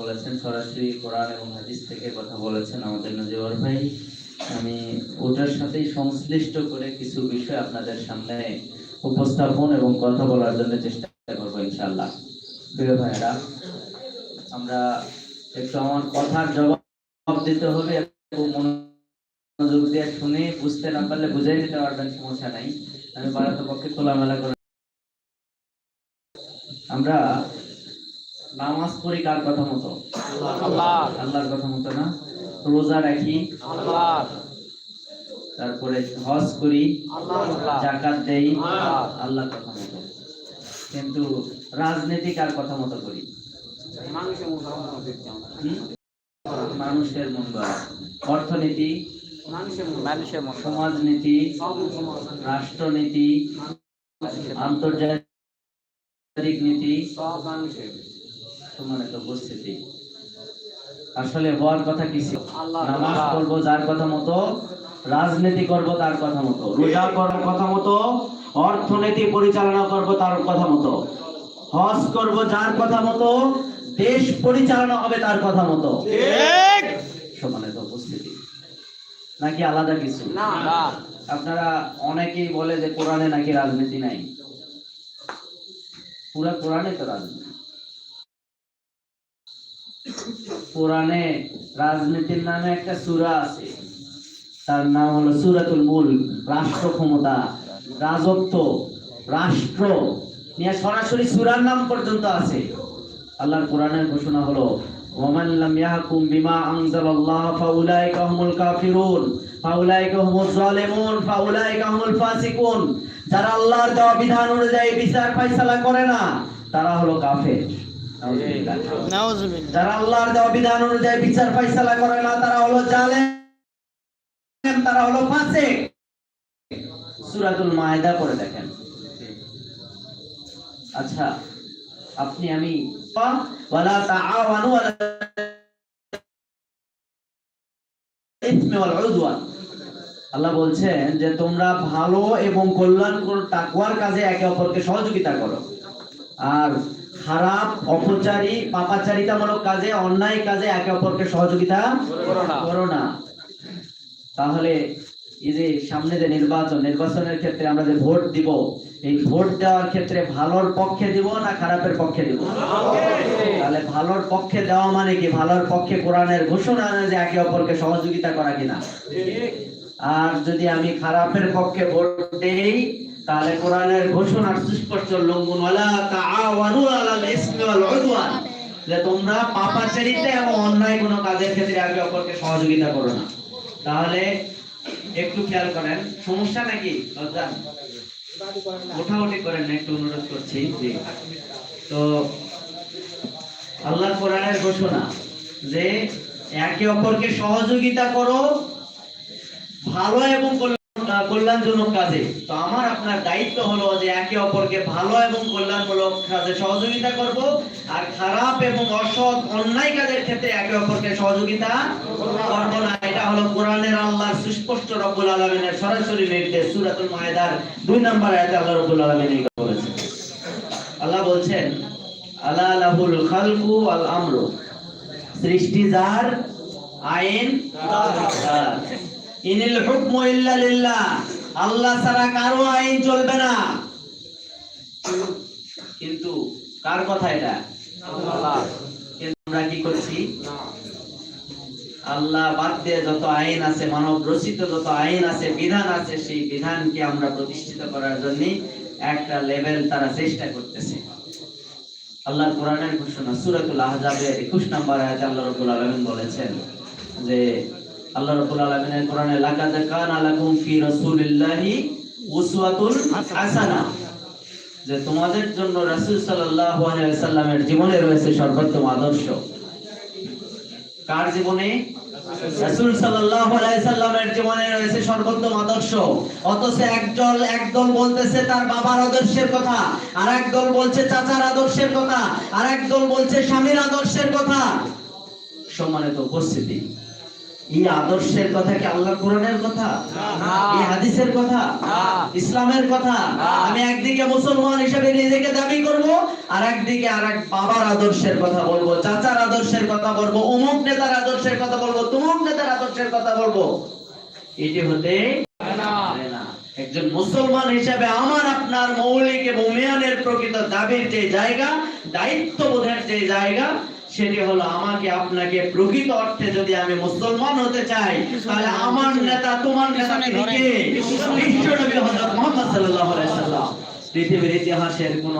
বলেছেন সরাসরি কোরআন এবং হাদিস থেকে কথা বলেছেন আমাদের নজিবর ভাই। আমি ওটার সাথেই সংশ্লিষ্ট করে কিছু বিষয় আপনাদের সামনে উপস্থাপন এবং কথা বলার জন্য চেষ্টা করব ইনশাআল্লাহ। প্রিয় ভাইরা আমরা একটু আমার কথার জবাব দিতে হবে মনোযোগ দিয়ে শুনে বুঝতে না পারলে বুঝাই দিতে পারবেন, সমস্যা নাই। আমি বারাত পক্ষে খোলামেলা করে আমরা নামাজ পড়ি কার কথা মতো? আল্লাহ আল্লাহর কথা মতো না? রোজা রাখি। আল্লাহ তারপরে হজ করি। জাকাত দেই। আল্লাহ। আল্লাহর কথা মতো। কিন্তু রাজনীতি কার কথা মতো করি? মানুষের? মানুষের মঙ্গল অর্থনীতি। সমাজনীতি। রাষ্ট্রনীতি। আন্তর্জাতিক নীতি। সম্মানিত উপস্থিতি। আসলে হওয়ার কথা কি আল্লাহ নামাজ। করব যার কথা মতো রাজনীতি করব তার কথা মতো রোজা করার কথা মতো অর্থনীতি পরিচালনা করব তার কথা মতো হজ করব যার কথা মতো দেশ পরিচালনা হবে তার কথা মতো। সম্মানিত উপস্থিতি। নাকি আলাদা কিছু? আপনারা অনেকেই বলে যে কোরআনে নাকি রাজনীতি নাই। পুরা কোরআনে তো রাজনীতি। কোরআনে রাজনীতির নামে একটা সূরা আছে। তার নাম হলো সূরাতুল মুলক, রাষ্ট্র ক্ষমতা, রাজত্ব, রাষ্ট্র। নিয়ে সরাসরি সূরার নাম পর্যন্ত আছে। আল্লাহর কোরআনের ঘোষণা হলো ওমান লাম ইয়াহকুম বিমা আনজালাল্লাহ ফাউলাইকা হুমুল কাফিরুন, ফাউলাইকা জালিমুন, ফাউলাইকা হুমুল ফাসিকুন। যারা আল্লাহর দেওয়া বিধান অনুযায়ী বিচার ফয়সালা করে না, তারা হলো কাফের। যারা আল্লাহর দেওয়া বিধান অনুযায়ী বিচার ফয়সালা করে না তারা হলো জালেম তারা হলো ফাসিক। সূরাতুল মায়েদা পড়ে দেখেন। আচ্ছা আপনি আমি ওয়ালা তাআওয়ানু ইসমি ওয়াল উদওয়ান। আল্লাহ বলছেন যে তোমরা ভালো এবং কল্যাণ তাকওয়ার কাজে একে অপরকে সহযোগিতা করো। আর খারাপ অপচারী পাপাচারিতামূলক কাজে অন্যায় কাজে একে অপরকে সহযোগিতা করো না। তাহলে এই যে সামনে যে নির্বাচন নির্বাচনের ক্ষেত্রে আমরা যে ভোট দিব এই ভোট দেওয়ার ক্ষেত্রে ভালোর পক্ষে দিব না খারাপের পক্ষে দিব? তাহলে ভালোর পক্ষে দেওয়া মানে কি? ভালোর পক্ষে কোরআনের ঘোষণা যে একে অপরকে সহযোগিতা করা কিনা? আর যদি আমি খারাপের পক্ষে ভোট দেই তাহলে কোরআনের ঘোষণার সুস্পষ্ট লঙ্ঘন ওয়ালা তাআওয়ানু আলাল যে তোমরা পাপাচারিতা এবং অন্যায় কোনো কাজের ক্ষেত্রে একে অপরকে সহযোগিতা করো না। তাহলে একটু খেয়াল করেন, সমস্যা নাকি? লজ্জা? ওঠাউঠি করেন একটু অনুরোধ করছি। জি। তো আল্লাহর কোরআনের ঘোষণা যে একে অপরকে সহযোগিতা করো, ভালো এবং কল্যাণজনক কাজে। তো আমার আপনার দায়িত্ব হলো যে একে অপরকে ভালো এবং কল্যাণমূলক কাজে সহযোগিতা করব আর খারাপ এবং অসৎ অন্যায় কাজের ক্ষেত্রে একে অপরকে সহযোগিতা করব না। এটা হলো কোরআনের আল্লাহর সুস্পষ্ট রব্বুল আলামিনের সরাসরি নির্দেশ, সূরাতুল মায়েদার দুই নম্বর আয়াতে আল্লাহ রব্বুল আলামিন বলেছেন। আল্লাহ বলছেন, আলা লাহুল খালকু ওয়াল আমরু। সৃষ্টি, যার আইন, তার। ইনিল ইল্লা লিল্লাহ। আল্লাহ ছাড়া কারও আইন চলবে না। কিন্তু কার কথা এটা? আল্লাহ। আমরা কি করছি? আল্লাহ বাদ দিয়ে যত আইন আছে, মানব রচিত যত আইন আছে, বিধান আছে, সেই বিধানকে আমরা প্রতিষ্ঠিত করার জন্য একটা লেভেল তারা চেষ্টা করতেছে। আল্লাহর কোরআনের ঘোষণা, সূরাতুল আহজাবের 21 নম্বর আয়াতে আল্লাহ রাব্বুল আলামিন বলেছেন যে আল্লাহ রাব্বুল আলামিনের কোরআনে, লাকাদ কানা লাকুম ফি রাসূলিল্লাহি উসওয়াতুন হাসানা। যে তোমাদের জন্য রাসূল সাল্লাল্লাহু আলাইহি ওয়াসাল্লামের জীবনে রয়েছে সর্বোত্তম আদর্শ। কার জীবনে? রাসূল সাল্লাল্লাহু আলাইহি সাল্লামের জীবনে রয়েছে সর্বোত্তম আদর্শ। অথচ একদল একদল বলতেছে তার বাবার আদর্শের কথা, আর একদল বলছে চাচার আদর্শের কথা, আর একদল বলছে স্বামীর আদর্শের কথা। সম্মানিত উপস্থিতি। এই আদর্শের কথা কি আল্লাহ কোরআনের কথা? এই হাদিসের কথা? ইসলামের কথা? আমি একদিকে মুসলমান হিসেবে নিজেকে দাবি করব আর একদিকে আর এক বাবার আদর্শের কথা বলব, চাচার আদর্শের কথা বলব, অমুক নেতার আদর্শের কথা বলব, তুমুক নেতার আদর্শের কথা বলব। এটি হতে। একজন মুসলমান হিসেবে আমার, আপনার মৌলিক এবং মেয়ানের প্রকৃত দাবির যে জায়গা দায়িত্ব বোধের যে জায়গা সেটি হলো আমাকে আপনাকে প্রকৃত অর্থে যদি আমি মুসলমান হতে চাই তাহলে আমার নেতা তোমার নেতা কে? বিশ্বনবী হযরত মুহাম্মদ সাল্লাল্লাহু আলাইহি সাল্লাম। পৃথিবীর ইতিহাসের কোন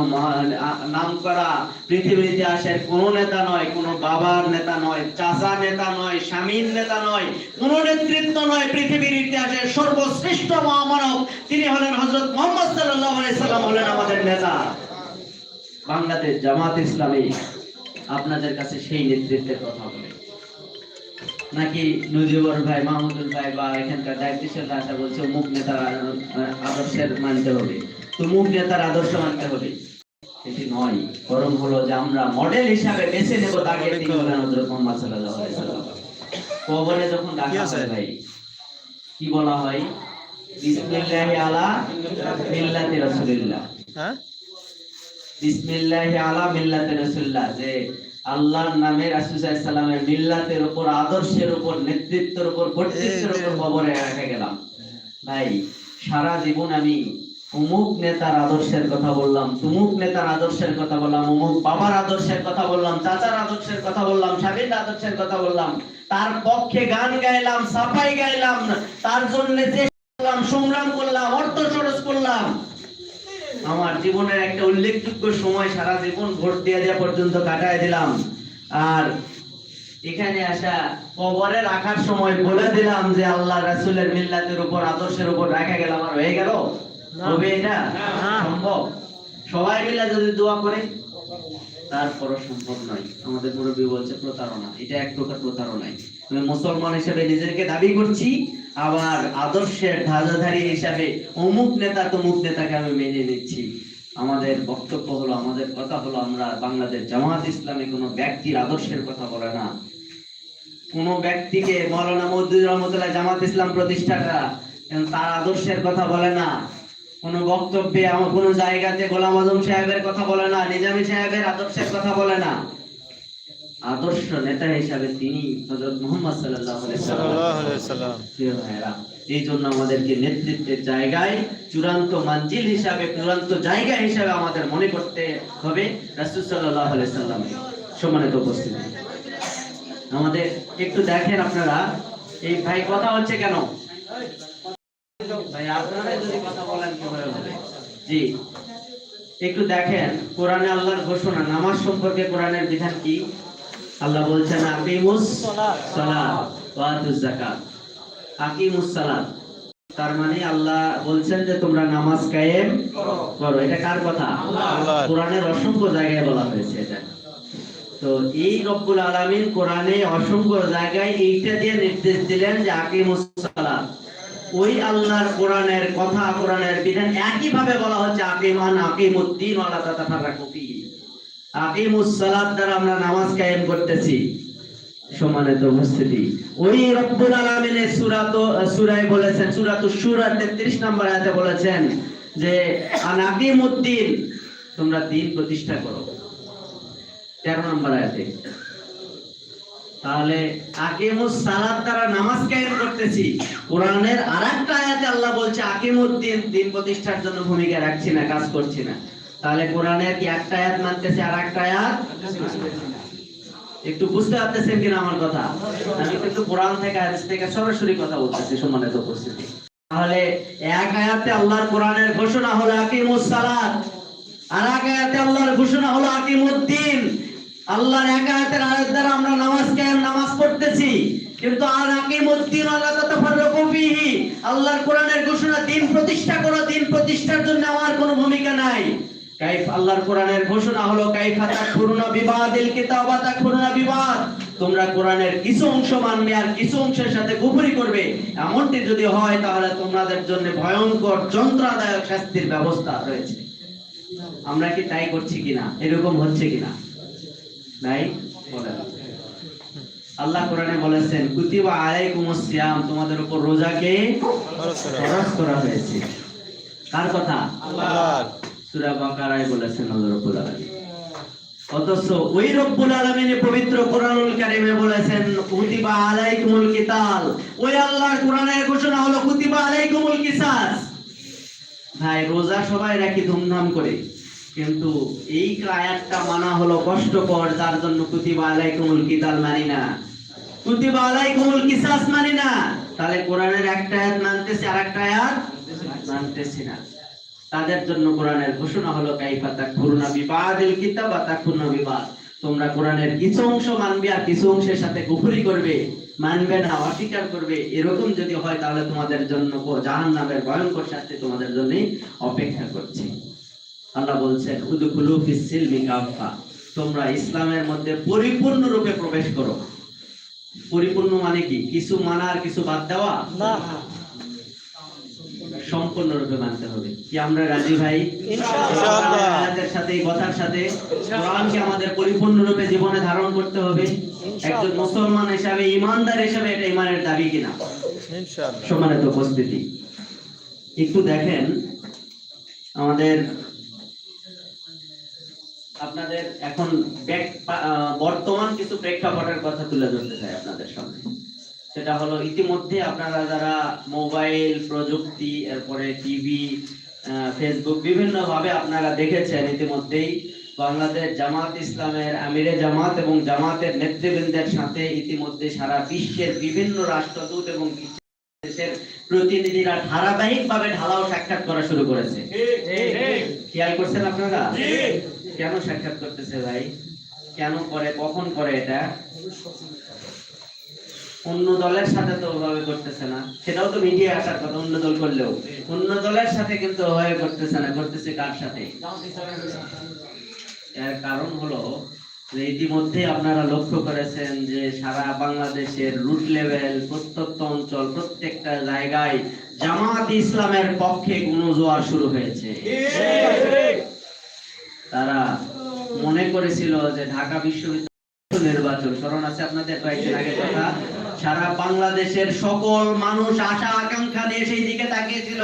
নাম করা পৃথিবীর ইতিহাসের কোন নেতা নয় কোন বাবার নেতা নয় চাচা নেতা নয় স্বামীর নেতা নয় কোন নেতৃত্ব নয় পৃথিবীর ইতিহাসের সর্বশ্রেষ্ঠ মহামানব। তিনি হলেন হজরত মুহাম্মদ সাল্লাম হলেন আমাদের নেতা। বাংলাদেশ জামাত ইসলামী আপনাদের কাছে সেই নেতৃত্বের কথা বলে নাকি নজিবর ভাই মাহমুদুল ভাই বা এখানকার দায়িত্বশীল রাজা বলছে অমুক নেতার আদর্শের মানতে হবে। তুমুক নেতার আদর্শ মানতে হবে। এটি নয় বরং হলো যে আমরা মডেল হিসাবে বেছে নেব তাকে সাল্লাল্লাহু আলাইহি সাল্লাম কবরে যখন ডাকা হয় ভাই কি বলা হয়? বিসমিল্লাহি আলা মিল্লাতি রাসূলিল্লাহ। হ্যাঁ? বিসমিল্লাহি আলা মিল্লাতি রাসূলিল্লাহ যে আল্লাহর নামে রাসূল সাল্লাল্লাহু আলাইহি মিল্লাতের উপর আদর্শের উপর নেতৃত্বের উপর কর্তৃত্বের উপর রেখে গেলাম। ভাই সারা জীবন আমি অমুক নেতার আদর্শের কথা বললাম তুমুক নেতার আদর্শের কথা বললাম অমুক বাবার আদর্শের কথা বললাম চাচার আদর্শের কথা বললাম স্বামীর আদর্শের কথা বললাম তার পক্ষে গান গাইলাম সাফাই গাইলাম তার জন্য যে সংগ্রাম করলাম অর্থ খরচ করলাম আমার জীবনের একটা উল্লেখযোগ্য সময় সারা জীবন ভোট দিয়ে দেওয়া পর্যন্ত কাটায় দিলাম। আর এখানে আসা কবরে রাখার সময় বলে দিলাম যে আল্লাহ রাসূলের মিল্লাতের উপর আদর্শের উপর রাখা গেল আমার হয়ে গেল? হবে এটা। সম্ভব? সবাই মিলে যদি দোয়া করে তারপরও সম্ভব নয়। আমাদের মুরব্বী বলছে প্রতারণা। এটা এক প্রকার প্রতারণাই। আমি মুসলমান হিসেবে নিজেকে দাবি করছি আবার আদর্শের ধাজাধারী হিসাবে অমুক নেতা তমুক নেতাকে আমি মেনে নিচ্ছি। আমাদের বক্তব্য হলো, আমাদের কথা হলো, আমরা বাংলাদেশ জামাত ইসলামে কোনো ব্যক্তির আদর্শের কথা বলে না। কোন ব্যক্তিকে মৌলানা মজদুর রহমতুল্লাহ জামাত ইসলাম প্রতিষ্ঠাতা তার আদর্শের কথা বলে না। কোন বক্তব্যে আমার কোন জায়গাতে গোলাম আজম সাহেবের কথা বলে না, নিজামী সাহেবের আদর্শের কথা বলে না। আদর্শ নেতা হিসাবে তিনি হযরত মুহাম্মদ সাল্লাম এই জন্য আমাদেরকে নেতৃত্বের জায়গায় চূড়ান্ত মানজিল হিসাবে চূড়ান্ত জায়গা হিসাবে আমাদের মনে করতে হবে রাসূল সাল্লাম সম্মানিত উপস্থিতি। আমাদের একটু দেখেন আপনারা এই ভাই কথা হচ্ছে কেন? ভাই আপনারা যদি কথা বলেন কীভাবে হবে। জি। একটু দেখেন কোরআনে আল্লাহর ঘোষণা নামাজ সম্পর্কে কোরআনের বিধান কি? আল্লাহ বলছেন আকিমুস সালাত। যাকাত। আকিমুস সালাত। তার মানে আল্লাহ বলছেন যে তোমরা নামাজ কায়েম করো। এটা কার কথা। কোরআনের অসংখ্য জায়গায় বলা হয়েছে এটা। তো এই রব্বুল আলামিন কোরআনে অসংখ্য জায়গায় এইটা দিয়ে নির্দেশ দিলেন যে আকিমুস সালাত। ওই আল্লাহর কোরআনের কথা কোরআনের বিধান একই ভাবে বলা হচ্ছে আকিমান আকিমুদ্দিন ওয়ালা তাতাফাররাকু ফিহি। আকিমুস সালাত দ্বারা আমরা নামাজ কায়েম করতেছি। উপস্থিতি। ওই রব্বুল আলামিনের সূরা তো সূরায় বলেছেন সূরা তো সূরা 33 নম্বর আয়াতে বলেছেন যে, আন আকিমুদ্দিন তোমরা দিন প্রতিষ্ঠা করো। 13 নম্বর আয়াতে। তাহলে আকিমুস সালাত দ্বারা নামাজ কায়েম করতেছি। কোরআনের আরেকটা আয়াতে আল্লাহ বলছে আকিমুদ্দিন দিন প্রতিষ্ঠার জন্য ভূমিকা রাখছি না, কাজ করছি না। তাহলে কোরআনের কি একটা আয়াত মানতেছে আর একটা আয়াত? একটু বুঝতে পারতেছেন কিনা আমার কথা? আমি কিন্তু কোরআন থেকে হাদিস থেকে সরাসরি কথা বলতেছি, সম্মানিত উপস্থিতি। তাহলে এক আয়াতে আল্লাহর কোরআনের ঘোষণা হলো আকিমুস সালাত, আর এক আয়াতে আল্লাহর ঘোষণা হলো আকিমুদ্দিন আল্লাহর এক আয়াতের আয়াত দ্বারা আমরা নামাজ কায়েম, নামাজ পড়তেছি। কিন্তু আর আকিমুদ্দিন আল্লাহ তাতাফাররাকু ফিহি আল্লাহর কোরআনের ঘোষণা দিন প্রতিষ্ঠা করো, দিন প্রতিষ্ঠার জন্য আমার কোনো ভূমিকা নাই। কাইফ আল্লাহর কোরআনের ঘোষণা হলো কাইফা তাকফুরুনা বিবাদিল কিতাবা তাকফুরুনা বিবাদ। তোমরা কোরআনের কিছু অংশ মানবে আর কিছু অংশের সাথে কুফরি করবে। এমনটি যদি হয় তাহলে তোমাদের জন্য ভয়ঙ্কর শাস্তির ব্যবস্থা রয়েছে। আমরা কি তাই করছি কিনা? এরকম হচ্ছে কিনা? নাই? বলেন। আল্লাহ কোরআনে বলেছেন কুতিবা আলাইকুমুস সিয়াম তোমাদের উপর রোজাকে ফরজ করা হয়েছে। কার কথা? সূরা বাকারায় বলেছেন আল্লাহ রাব্বুল আলামিন। ওই রব্বুল পবিত্র কোরআনুল কারীমে বলেছেন, কুতিবা আলাইকুমুল কিতাল। ওই আল্লাহর কোরআনের ঘোষণা হলো, কুতিবা আলাইকুমুল কিসাস। ভাই, রোজা সবাই রাখি ধুমধাম করে, কিন্তু এই আয়াতটা মানা হলো কষ্টকর, যার জন্য কুতিবা আলাইকুমুল কিতাল মানি না। কুতিবা আলাইকুমুল কিসাস মানি না। তাহলে কোরআনের একটা আয়াত মানতেছে আর একটা আয়াত মানতেছি না। তাদের জন্য কোরআনের ঘোষণা হলো, কাইফা তাকফুরুনা বিবাদিল কিতাব ওয়া তাকফুরুনা বিবাদ। তোমরা কোরআনের কিছু অংশ মানবে আর কিছু অংশের সাথে কুফরি করবে, মানবে না, অস্বীকার করবে। এরকম যদি হয়, তাহলে তোমাদের জন্য জাহান্নামের ভয়ঙ্কর শাস্তি তোমাদের জন্য অপেক্ষা করছে। আল্লাহ বলছেন, উদখুলু ফিস সিলমি কাফা তোমরা ইসলামের মধ্যে পরিপূর্ণ রূপে প্রবেশ করো। পরিপূর্ণ মানে কি? কিছু মানা আর কিছু বাদ দেওয়া? সম্পূর্ণরূপে মানতে হবে। কি আমরা রাজি ভাই? ইনশাআল্লাহ। আয়াতের সাথে কথার সাথে কোরআনকে আমাদের পরিপূর্ণরূপে জীবনে ধারণ করতে হবে। একজন মুসলমান হিসাবে ইমানদার হিসাবে এটা ইমানের দাবি কিনা? সম্মানিত উপস্থিতি। একটু দেখেন আমাদের আপনাদের এখন ব্যাক- বর্তমান কিছু প্রেক্ষাপটের কথা তুলে ধরতে চাই আপনাদের সামনে। সেটা হলো ইতিমধ্যে আপনারা যারা মোবাইল প্রযুক্তি এরপরে টিভি ফেসবুক বিভিন্ন ভাবে আপনারা দেখেছেন ইতিমধ্যেই বাংলাদেশ জামাত ইসলামের আমিরে জামাত এবং জামাতের নেতৃবৃন্দের সাথে ইতিমধ্যে সারা বিশ্বের বিভিন্ন রাষ্ট্রদূত এবং দেশের প্রতিনিধিরা ধারাবাহিকভাবে ঢালাও সাক্ষাৎ করা শুরু করেছে। খেয়াল করছেন আপনারা? কেন সাক্ষাৎ করতেছে ভাই? কেন করে? কখন করে এটা? অন্য দলের সাথে তো ওভাবে করতেছে না। সেটাও তো মিডিয়া আসার কথা, অন্য দল করলেও। অন্য দলের সাথে কিন্তু ওভাবে করতেছে না। করতেছে কার সাথে? এর কারণ হলো ইতিমধ্যে আপনারা লক্ষ্য করেছেন যে সারা বাংলাদেশের রুট লেভেল, প্রত্যন্ত অঞ্চল, প্রত্যেকটা জায়গায় জামাত ইসলামের পক্ষে গুণজোয়ার শুরু হয়েছে। তারা মনে করেছিল যে ঢাকা বিশ্ববিদ্যালয় নির্বাচন, স্মরণ আছে আপনাদের কয়েকদিন আগে কথা? সারা বাংলাদেশের সকল মানুষ আশা আকাঙ্ক্ষা নিয়ে সেই দিকে তাকিয়েছিল।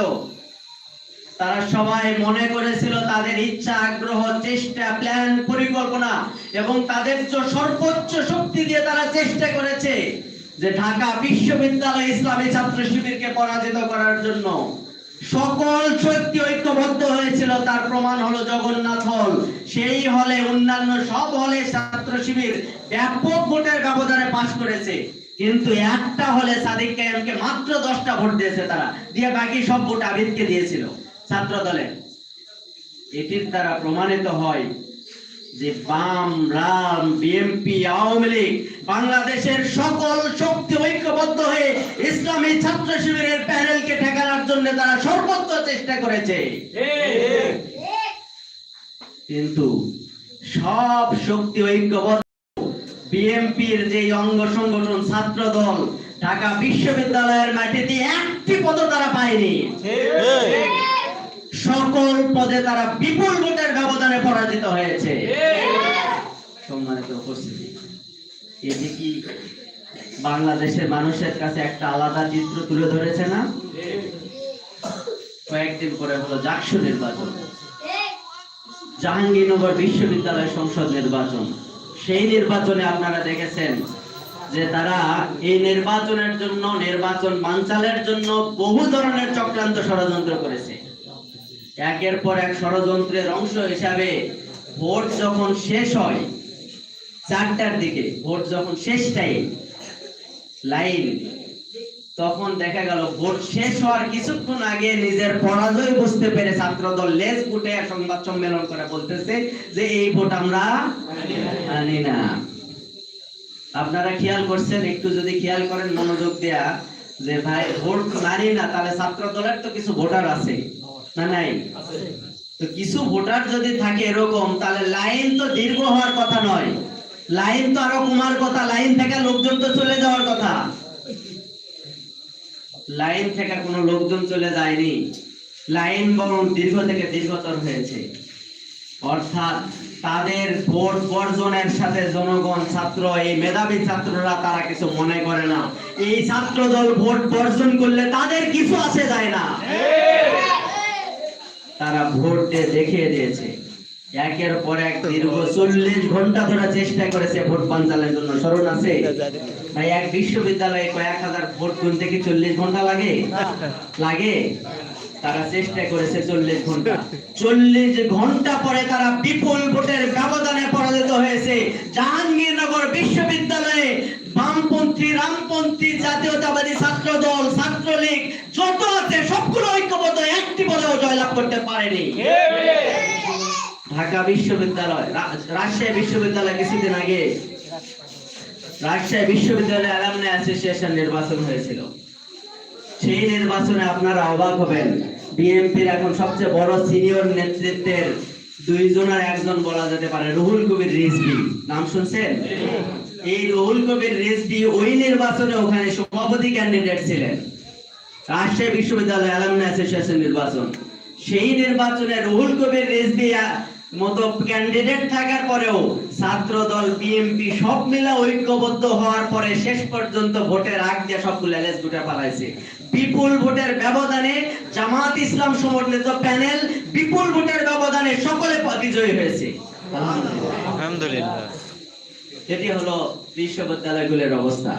তারা সবাই মনে করেছিল তাদের ইচ্ছা, আগ্রহ, চেষ্টা প্ল্যান পরিকল্পনা এবং তাদের সর্বোচ্চ শক্তি দিয়ে তারা চেষ্টা করেছে যে ঢাকা বিশ্ববিদ্যালয় ইসলামী ছাত্র শিবিরকে পরাজিত করার জন্য। সকল শক্তি ঐক্যবদ্ধ হয়েছিল, তার প্রমাণ হলো জগন্নাথ হল। সেই হলে অন্যান্য সব হলে ছাত্র শিবির ব্যাপক ভোটের ব্যবধানে পাশ করেছে। কিন্তু একটা হলে সাদিক কায়েমকে মাত্র দশটা ভোট দিয়েছে তারা। দিয়ে বাকি সব ভোট আবিদকে দিয়েছিল ছাত্র দলে এটির দ্বারা প্রমাণিত হয় যে বাম রাম বিএমপি আওয়ামী লীগ বাংলাদেশের সকল শক্তি ঐক্যবদ্ধ হয়ে ইসলামী ছাত্র শিবিরের প্যানেলকে ঠেকানোর জন্য তারা সর্বোচ্চ চেষ্টা করেছে। কিন্তু সব শক্তি ঐক্যবদ্ধ বিএমপির যে অঙ্গ সংগঠন ছাত্র দল ঢাকা বিশ্ববিদ্যালয়ের মাটিতে একটি পদ তারা পায়নি। সকল পদে তারা বিপুল ভোটের ব্যবধানে পরাজিত হয়েছে। সম্মানিত উপস্থিতি এটি কি বাংলাদেশের মানুষের কাছে একটা আলাদা চিত্র তুলে ধরেছে না? কয়েকদিন পরে হলো জাকসু নির্বাচন। জাহাঙ্গীরনগর বিশ্ববিদ্যালয় সংসদ নির্বাচন। সেই নির্বাচনে আপনারা দেখেছেন যে তারা এই নির্বাচনের জন্য, নির্বাচন বানচালের জন্য বহু ধরনের চক্রান্ত ষড়যন্ত্র করেছে। একের পর এক ষড়যন্ত্রের অংশ হিসাবে ভোট যখন শেষ হয়, চারটার দিকে, ভোট যখন শেষ টাইম, লাইন তখন দেখা গেল, ভোট শেষ হওয়ার কিছুক্ষণ আগে নিজের পরাজয় বুঝতে পেরে ছাত্র দল লেজ ফুটে সংবাদ সম্মেলন করে বলতেছে যে, এই ভোট আমরা মানি না। আপনারা খেয়াল করছেন? একটু যদি খেয়াল করেন মনোযোগ দেয়া, যে ভাই, ভোট মানি না, তাহলে ছাত্র দলের তো কিছু ভোটার আছে, না নাই? তো কিছু ভোটার যদি থাকে এরকম, তাহলে লাইন তো দীর্ঘ হওয়ার কথা নয়। লাইন তো আরও কমার কথা, লাইন থেকে লোকজন তো চলে যাওয়ার কথা। লাইন থেকে কোনো লোকজন চলে যায়নি। লাইন বরং দীর্ঘ থেকে দীর্ঘতর হয়েছে। অর্থাৎ তাদের ভোট বর্জনের সাথে জনগণ ছাত্র এই মেধাবী ছাত্ররা তারা কিছু মনে করে না। এই ছাত্র দল ভোট বর্জন করলে তাদের কিছু আসে যায় না। তারা ভোট দিয়ে দেখিয়ে দিয়েছে। একের পর এক দীর্ঘ চল্লিশ ঘণ্টা ধরে চেষ্টা করেছে ভোট পাঞ্চালের জন্য। স্মরণ আছে? ভাই, এক বিশ্ববিদ্যালয়ে কয়েক হাজার ভোট গুনতে কি চল্লিশ ঘণ্টা লাগে? লাগে? তারা চেষ্টা করেছে চল্লিশ ঘণ্টা। চল্লিশ ঘণ্টা পরে তারা বিপুল ভোটের ব্যবধানে পরাজিত হয়েছে। জাহাঙ্গীরনগর বিশ্ববিদ্যালয়ে বামপন্থী, রামপন্থী, জাতীয়তাবাদী ছাত্র দল ছাত্রলীগ, যত আছে সবগুলো ঐক্যবদ্ধ, একটি বলেও জয়লাভ করতে পারেনি। ঢাকা বিশ্ববিদ্যালয় রাজশাহী বিশ্ববিদ্যালয় কিছুদিন আগে রাজশাহী বিশ্ববিদ্যালয় অ্যালামনি অ্যাসোসিয়েশন নির্বাচন হয়েছিল। সেই নির্বাচনে আপনারা অবাক হবেন বিএনপির এখন সবচেয়ে বড় সিনিয়র নেতৃত্বের দুইজনের একজন বলা যেতে পারে রুহুল কবির রিজভি। নাম শুনছেন? এই রুহুল কবির রিজভি ওই নির্বাচনে ওখানে সভাপতি ক্যান্ডিডেট ছিলেন। রাজশাহী বিশ্ববিদ্যালয় অ্যালামনি অ্যাসোসিয়েশন নির্বাচন। সেই নির্বাচনে রুহুল কবির আহ, মতো ক্যান্ডিডেট থাকার পরেও ছাত্র দল বিএনপি সব মিলে ঐক্যবদ্ধ হওয়ার পরে শেষ পর্যন্ত ভোটের আগ দিয়ে সবগুলো এলএস ভোটে পালাইছে। বিপুল ভোটের ব্যবধানে জামাত ইসলাম সমর্থিত প্যানেল বিপুল ভোটের ব্যবধানে সকলে বিজয়ী হয়েছে। আলহামদুলিল্লাহ। এটি হলো বিশ্ববিদ্যালয়গুলোর অবস্থা।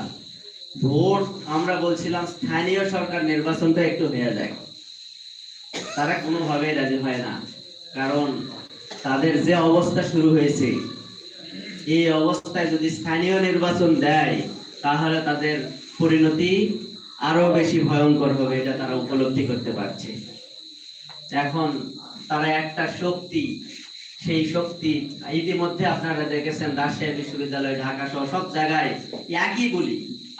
ভোট আমরা বলছিলাম স্থানীয় সরকার নির্বাচনটা একটু হয়ে যায় তারা কোনোভাবেই রাজি হয় না। কারণ তাদের যে অবস্থা শুরু হয়েছে, এই অবস্থায় যদি স্থানীয় নির্বাচন দেয়, তাহলে তাদের পরিণতি আরও বেশি ভয়ঙ্কর হবে, এটা তারা উপলব্ধি করতে পারছে। এখন তারা একটা শক্তি, সেই শক্তি ইতিমধ্যে আপনারা দেখেছেন রাজশাহী বিশ্ববিদ্যালয়, ঢাকা সহ সব জায়গায় একই বলি।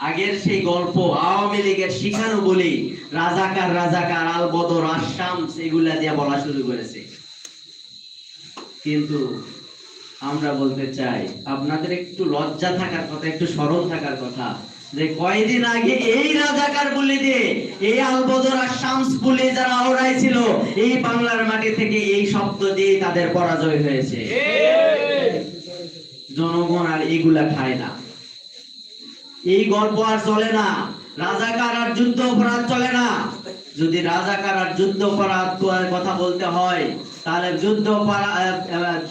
আগের সেই গল্প, আওয়ামী লীগের শিখানো বলি, রাজাকার রাজাকার, আল বদর আসাম এগুলা দিয়ে বলা শুরু করেছে। কিন্তু আমরা বলতে চাই, আপনাদের একটু লজ্জা থাকার কথা, একটু স্মরণ থাকার কথা যে কয়দিন আগে এই রাজাকার বলে দিয়ে এই আলবদর আর শামস বলে যারা আওড়াই ছিল, এই বাংলার মাটি থেকে এই শব্দ দিয়ে তাদের পরাজয় হয়েছে। জনগণ আর এগুলা খায় না। এই গল্প আর চলে না। রাজাকার আর যুদ্ধ অপরাধ চলে না। যদি রাজাকার আর যুদ্ধ অপরাধ কথা বলতে হয়, তাহলে যুদ্ধ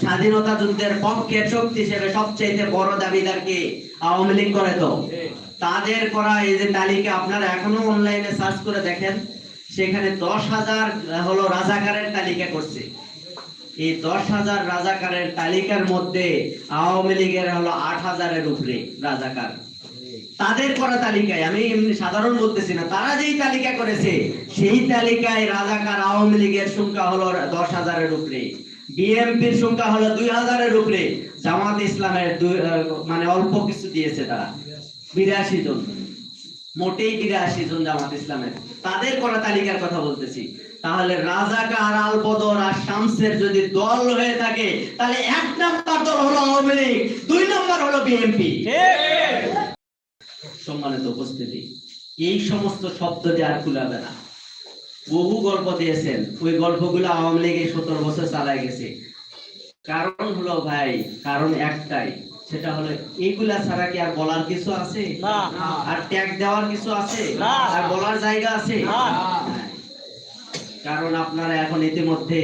স্বাধীনতা যুদ্ধের পক্ষের শক্তি হিসেবে সবচেয়ে বড় দাবিদার কে? আওয়ামী লীগ করে তো। তাদের করা এই যে তালিকা আপনারা এখনও অনলাইনে সার্চ করে দেখেন, সেখানে দশ হাজার হলো রাজাকারের তালিকা করছে। এই দশ হাজার রাজাকারের তালিকার মধ্যে আওয়ামী লীগের হলো আট হাজারের উপরে রাজাকার। তাদের করা তালিকায়, আমি এমনি সাধারণ বলতেছি না, তারা যেই তালিকা করেছে, সেই তালিকায় রাজাকার আওয়ামী লীগের সংখ্যা হলো দশ হাজারের উপরে, বিএনপির সংখ্যা হলো দুই হাজারের উপরে, জামাত ইসলামের মানে অল্প কিছু দিয়েছে তারা, বিরাশি জন, মোটেই বিরাশি জন জামাত ইসলামের। তাদের করা তালিকার কথা বলতেছি, তাহলে রাজাকার আল বদর আর শামসের যদি দল হয়ে থাকে, তাহলে এক নাম্বার দল হলো আওয়ামী লীগ, দুই নাম্বার হলো বিএনপি। সম্মানিত উপস্থিতি। এই সমস্ত শব্দ দিয়ে আর কুলাবে না। বহু গল্প দিয়েছেন। ওই গল্পগুলো আওয়ামী লীগ সতেরো বছর চালায় গেছে। কারণ হলো ভাই কারণ একটাই সেটা হলো এইগুলা ছাড়া কি আর বলার কিছু আছে? আর ট্যাগ দেওয়ার কিছু আছে? আর বলার জায়গা আছে? কারণ আপনারা এখন ইতিমধ্যে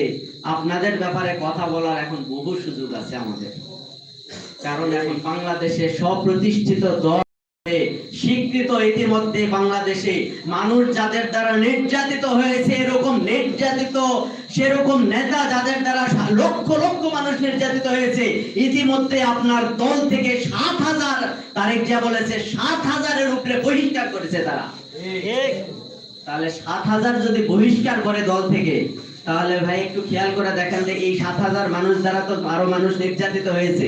আপনাদের ব্যাপারে কথা বলার এখন বহু সুযোগ আছে আমাদের। কারণ এখন বাংলাদেশে স্বপ্রতিষ্ঠিত দল স্বীকৃত ইতিমধ্যে বাংলাদেশে মানুষ যাদের দ্বারা নির্যাতিত হয়েছে এরকম নির্যাতিত সেরকম নেতা যাদের দ্বারা লক্ষ লক্ষ মানুষ নির্যাতিত হয়েছে ইতিমধ্যে আপনার দল থেকে সাত হাজার তারেক জিয়া বলেছে সাত হাজারের উপরে বহিষ্কার করেছে তারা। তাহলে সাত হাজার যদি বহিষ্কার করে দল থেকে তাহলে ভাই একটু খেয়াল করে দেখেন যে এই সাত হাজার মানুষ দ্বারা তো আরও মানুষ নির্যাতিত হয়েছে।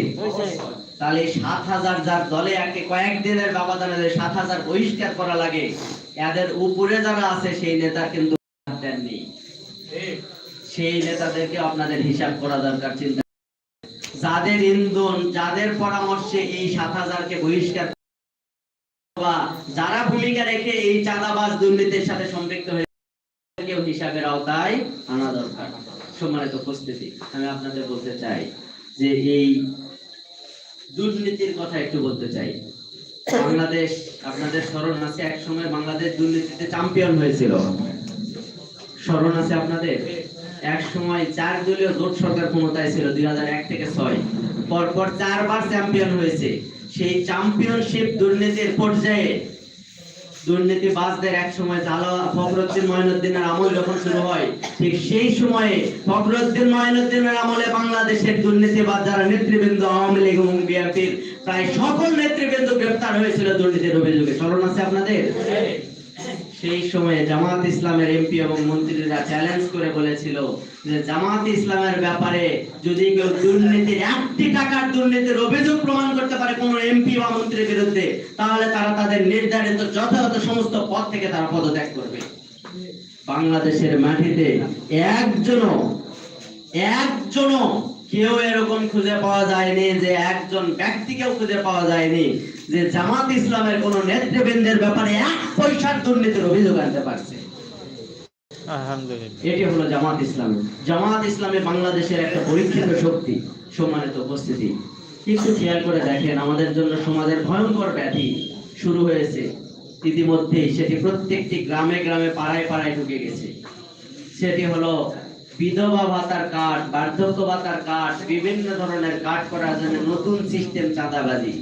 তাহলে সাত হাজার যার দলে একে কয়েকদিনের ব্যবধানে যে সাত হাজার বহিষ্কার করা লাগে। এদের উপরে যারা আছে, সেই নেতা কিন্তু নেই। সেই নেতাদেরকে আপনাদের হিসাব করা দরকার, চিন্তা যাদের ইন্ধন, যাদের পরামর্শে এই সাত হাজারকে বহিষ্কার বা যারা ভূমিকা রেখে এই চাঁদাবাজ দুর্নীতির সাথে সম্পৃক্ত হয়ে হিসাবের আওতায় আনা দরকার। সম্মানিত উপস্থিতি, আমি আপনাদের বলতে চাই যে এই দুর্নীতির কথা একটু বলতে চাই। বাংলাদেশ, আপনাদের স্মরণ আছে এক সময় বাংলাদেশ দুর্নীতিতে চ্যাম্পিয়ন হয়েছিল। স্মরণ আছে আপনাদের? এক সময় চার দলীয় জোট সরকার ক্ষমতায় ছিল, দুই এক থেকে ছয়। পরপর চারবার চ্যাম্পিয়ন হয়েছে। সেই চ্যাম্পিয়নশিপ দুর্নীতির পর্যায়ে দুর্নীতিবাজদের এক সময় জালা ফখরুদ্দিন মঈনুদ্দিনের আমল যখন শুরু হয়, ঠিক সেই সময়ে ফখরুদ্দিন মঈনুদ্দিনের আমলে বাংলাদেশের দুর্নীতিবাজ যারা নেতৃবৃন্দ আওয়ামী লীগ এবং বিএনপির, প্রায় সকল নেতৃবৃন্দ গ্রেফতার হয়েছিল দুর্নীতির অভিযোগে। স্মরণ আছে আপনাদের? সেই সময়ে জামাত ইসলামের এমপি এবং মন্ত্রীরা চ্যালেঞ্জ করে বলেছিল যে জামাত ইসলামের ব্যাপারে যদি কেউ দুর্নীতির একটি টাকার দুর্নীতির অভিযোগ প্রমাণ করতে পারে কোন এমপি বা মন্ত্রীর বিরুদ্ধে, তাহলে তারা তাদের নির্ধারিত যথাযথ সমস্ত পদ থেকে তারা পদত্যাগ করবে। বাংলাদেশের মাটিতে একজনও একজনও কেউ এরকম খুঁজে পাওয়া যায়নি যে একজন ব্যক্তিকেও খুঁজে পাওয়া যায়নি যে জামাত ইসলামের কোন নেতৃবৃন্দের ব্যাপারে এক পয়সার দুর্নীতির অভিযোগ আনতে পারছে। এটি হলো জামাত ইসলাম। জামাত ইসলামে বাংলাদেশের একটা পরীক্ষিত শক্তি সম্মানিত উপস্থিতি। একটু খেয়াল করে দেখেন আমাদের জন্য সমাজের ভয়ঙ্কর ব্যাধি শুরু হয়েছে। ইতিমধ্যেই সেটি প্রত্যেকটি গ্রামে গ্রামে পাড়ায় পাড়ায় ঢুকে গেছে। সেটি হলো বিধবা ভাতার কার্ড বার্ধক্য ভাতার কার্ড বিভিন্ন ধরনের কার্ড করার জন্য নতুন সিস্টেম চাঁদাবাজি।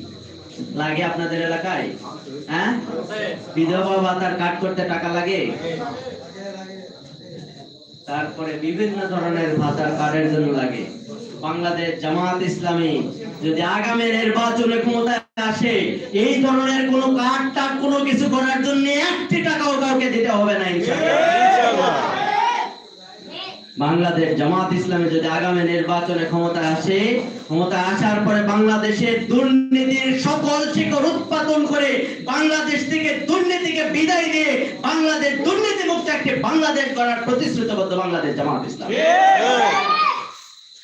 লাগে আপনাদের এলাকায়? হ্যাঁ? বিধবা ভাতার কার্ড করতে টাকা লাগে? তারপরে বিভিন্ন ধরনের ভাতার কার্ডের জন্য লাগে। বাংলাদেশ জামাত ইসলামী, যদি আগামী নির্বাচনে ক্ষমতায় আসে, এই ধরনের কোন কার্ড টার্ড কোনো কিছু করার জন্য একটি টাকাও কাউকে দিতে হবে না, ইনশাআল্লাহ। বাংলাদেশ জামাত ইসলামী যদি আগামী নির্বাচনে ক্ষমতা আসে, ক্ষমতা আসার পরে বাংলাদেশের দুর্নীতির সকল শিকড় উৎপাদন করে বাংলাদেশ থেকে দুর্নীতিকে বিদায় দিয়ে বাংলাদেশ দুর্নীতি মুক্ত একটি বাংলাদেশ গড়ার প্রতিশ্রুতিবদ্ধ বাংলাদেশ জামাত ইসলাম।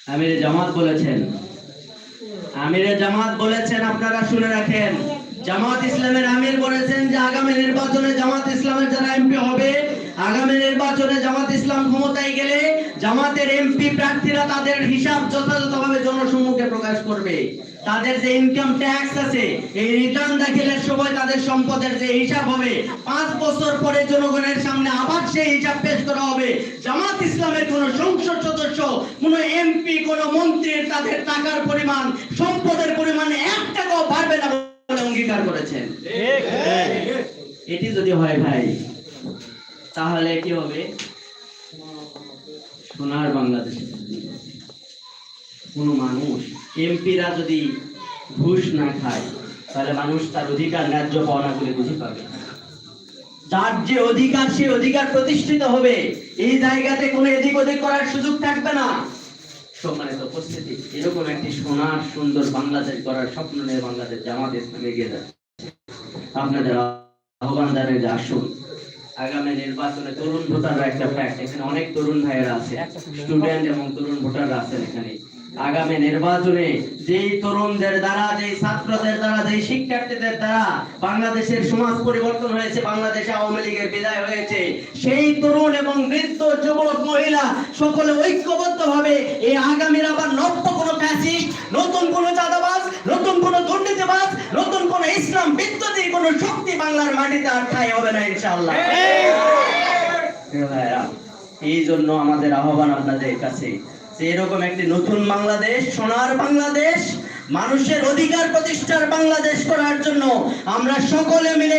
আমিরে জামাত বলেছেন। আমিরে জামাত বলেছেন, আপনারা শুনে রাখেন। জামাত ইসলামের আমির বলেছেন যে আগামী নির্বাচনে জামাত ইসলামের যারা এমপি হবে আগামী নির্বাচনে জামাত ইসলাম ক্ষমতায় গেলে জামাতের এমপি প্রার্থীরা তাদের হিসাব যথাযথভাবে জনসম্মুখে প্রকাশ করবে। তাদের যে ইনকাম ট্যাক্স আছে এই রিটার্ন দাখিলের সময় তাদের সম্পদের যে হিসাব হবে পাঁচ বছর পরে জনগণের সামনে আবার সেই হিসাব পেশ করা হবে। জামাত ইসলামের কোন সংসদ সদস্য কোন এমপি কোন মন্ত্রীর তাদের টাকার পরিমাণ সম্পদের পরিমাণ এক টাকাও বাড়বে না বলে অঙ্গীকার করেছেন। এটি যদি হয় ভাই তাহলে কি হবে? সোনার বাংলাদেশ। কোন মানুষ, এমপিরা যদি ঘুষ না খায়, তাহলে মানুষ তার অধিকার ন্যায্য পাওনাগুলি বুঝে পাবে। যার যে অধিকার, সে অধিকার প্রতিষ্ঠিত হবে। এই জায়গাতে কোনো এদিক ওদিক করার সুযোগ থাকবে না। সম্মানিত উপস্থিতি, এরকম একটি সোনার, সুন্দর বাংলাদেশ করার স্বপ্ন নিয়ে বাংলাদেশ জামাত ইসলামে এগিয়ে যাচ্ছে। আপনাদের আহ্বান জানাই যে আসুন। আগামী নির্বাচনে তরুণ ভোটাররা একটা ফ্যাক্ট এখানে অনেক তরুণ ভাইয়েরা আছে স্টুডেন্ট এবং তরুণ ভোটাররা আছেন এখানে। আগামী নির্বাচনে যেই তরুণদের দ্বারা যেই ছাত্রদের দ্বারা যেই শিক্ষার্থীদের দ্বারা বাংলাদেশের সমাজ পরিবর্তন হয়েছে বাংলাদেশে আওয়ামী লীগের বিদায় হয়েছে সেই তরুণ এবং বৃদ্ধ যুবক মহিলা সকলে ঐক্যবদ্ধ ভাবে এই আগামীর আবার নব্য কোনো ফ্যাসিস্ট নতুন কোনো চাঁদাবাজ নতুন কোন দুর্নীতিবাজ নতুন কোন ইসলাম বিদ্যুৎ কোন শক্তি বাংলার মাটিতে আর ঠাই হবে না ইনশাআল্লাহ। এই জন্য আমাদের আহ্বান আপনাদের কাছে যে এরকম একটি নতুন বাংলাদেশ সোনার বাংলাদেশ মানুষের অধিকার প্রতিষ্ঠার বাংলাদেশ করার জন্য আমরা সকলে মিলে